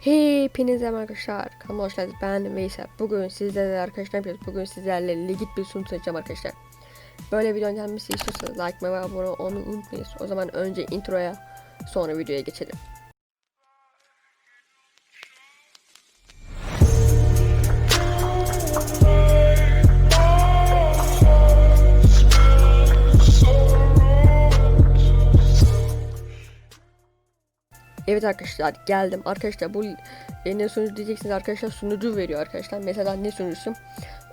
Hepinize merhaba arkadaşlar. Kanalıma hoş geldiniz. Ben Veysel. Bugün sizlerle arkadaşlar yapıyoruz? Bugün sizlerle legit bir sunum seçeceğim arkadaşlar. Böyle video gelmesi istiyorsanız like ve abone olmayı unutmayın. O zaman önce introya sonra videoya geçelim. Evet arkadaşlar geldim. Arkadaşlar bu e, ne sunucu diyeceksiniz arkadaşlar sunucu veriyor arkadaşlar. Mesela ne sunucusu?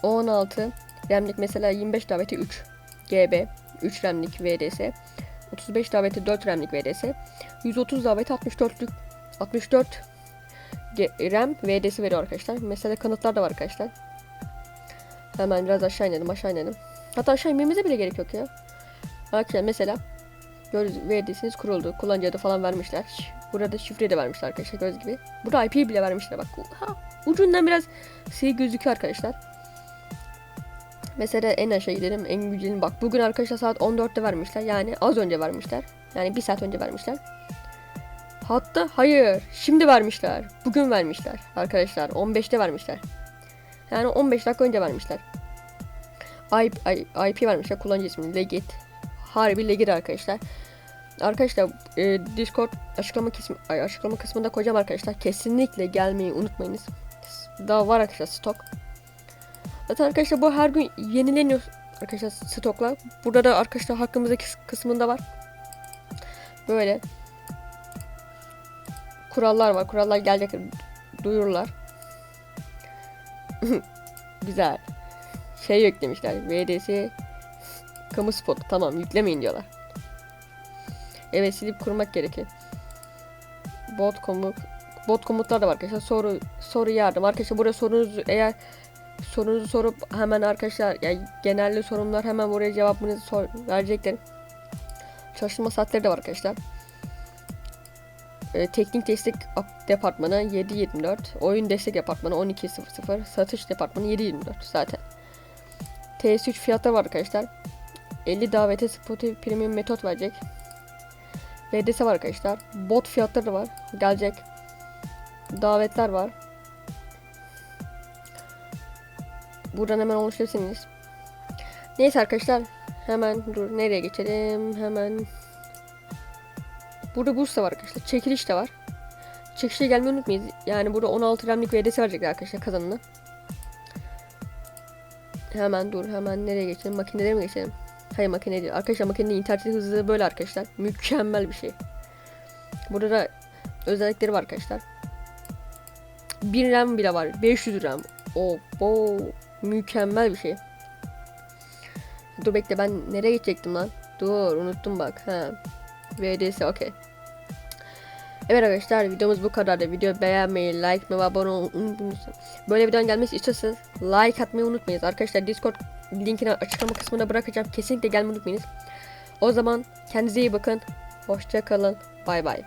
16 RAM'lik mesela 25 daveti 3 GB 3 RAM'lik VDS 35 daveti 4 RAM'lik VDS 130 daveti 64'lük 64 G- RAM VDS veriyor arkadaşlar. Mesela kanıtlar da var arkadaşlar. Hemen biraz aşağı inelim aşağı inelim. Hatta aşağı inmemize bile gerek yok ya. Arkadaşlar mesela VD'siniz kuruldu. Kullanıcı adı falan vermişler. Burada şifre de vermişler arkadaşlar göz gibi. Burada IP bile vermişler bak. Ha, ucundan biraz sivri gözüküyor arkadaşlar. Mesela en aşağı gidelim en güzelini bak. Bugün arkadaşlar saat 14'te vermişler. Yani az önce vermişler. Yani bir saat önce vermişler. Hatta hayır şimdi vermişler. Bugün vermişler arkadaşlar. 15'te vermişler. Yani 15 dakika önce vermişler. IP, IP vermişler kullanıcı ismi Legit. Harbi Legit arkadaşlar. Arkadaşlar e, Discord açıklama kısmı açıklama kısmında koyacağım arkadaşlar. Kesinlikle gelmeyi unutmayınız. Daha var arkadaşlar stok. Zaten arkadaşlar bu her gün yenileniyor arkadaşlar stoklar. Burada da arkadaşlar hakkımızdaki kısmında var. Böyle kurallar var. Kurallar gelecek duyururlar. Güzel. Şey yüklemişler. VDS kamu spotu. Tamam yüklemeyin diyorlar. Evet silip kurmak gerekir. Bot komut bot komutlar da var arkadaşlar. Soru soru yardım. Arkadaşlar buraya sorunuzu eğer sorunuzu sorup hemen arkadaşlar yani genelde sorunlar hemen buraya cevabınızı sor, verecekler. Çalışma saatleri de var arkadaşlar. Ee, teknik destek departmanı 7.24, oyun destek departmanı 12.00, satış departmanı 7.24 zaten. TS3 fiyatları var arkadaşlar. 50 davete Spotify Premium metot verecek. VDS var arkadaşlar. Bot fiyatları var. Gelecek. Davetler var. Buradan hemen oluşturabilirsiniz. Neyse arkadaşlar. Hemen dur nereye geçelim? Hemen. Burada da var arkadaşlar. Çekiliş de var. Çekilişe gelmeyi unutmayın. Yani burada 16 RAM'lik VDS verecekler arkadaşlar kazanını. Hemen dur hemen nereye geçelim? Makinelere mi geçelim? Hayır makine değil. Arkadaşlar makinenin internet hızı böyle arkadaşlar. Mükemmel bir şey. Burada da özellikleri var arkadaşlar. 1 RAM bile var. 500 RAM. O oh, mükemmel bir şey. Dur bekle ben nereye gidecektim lan? Dur unuttum bak. Ha. VDS okey. Evet arkadaşlar videomuz bu kadardı. Video beğenmeyi, like ve abone olmayı unutmayın. Böyle videonun gelmesi istiyorsanız like atmayı unutmayın. Arkadaşlar Discord linkini açıklama kısmına bırakacağım. Kesinlikle gelmeyi unutmayınız. O zaman kendinize iyi bakın. Hoşça kalın. Bay bay.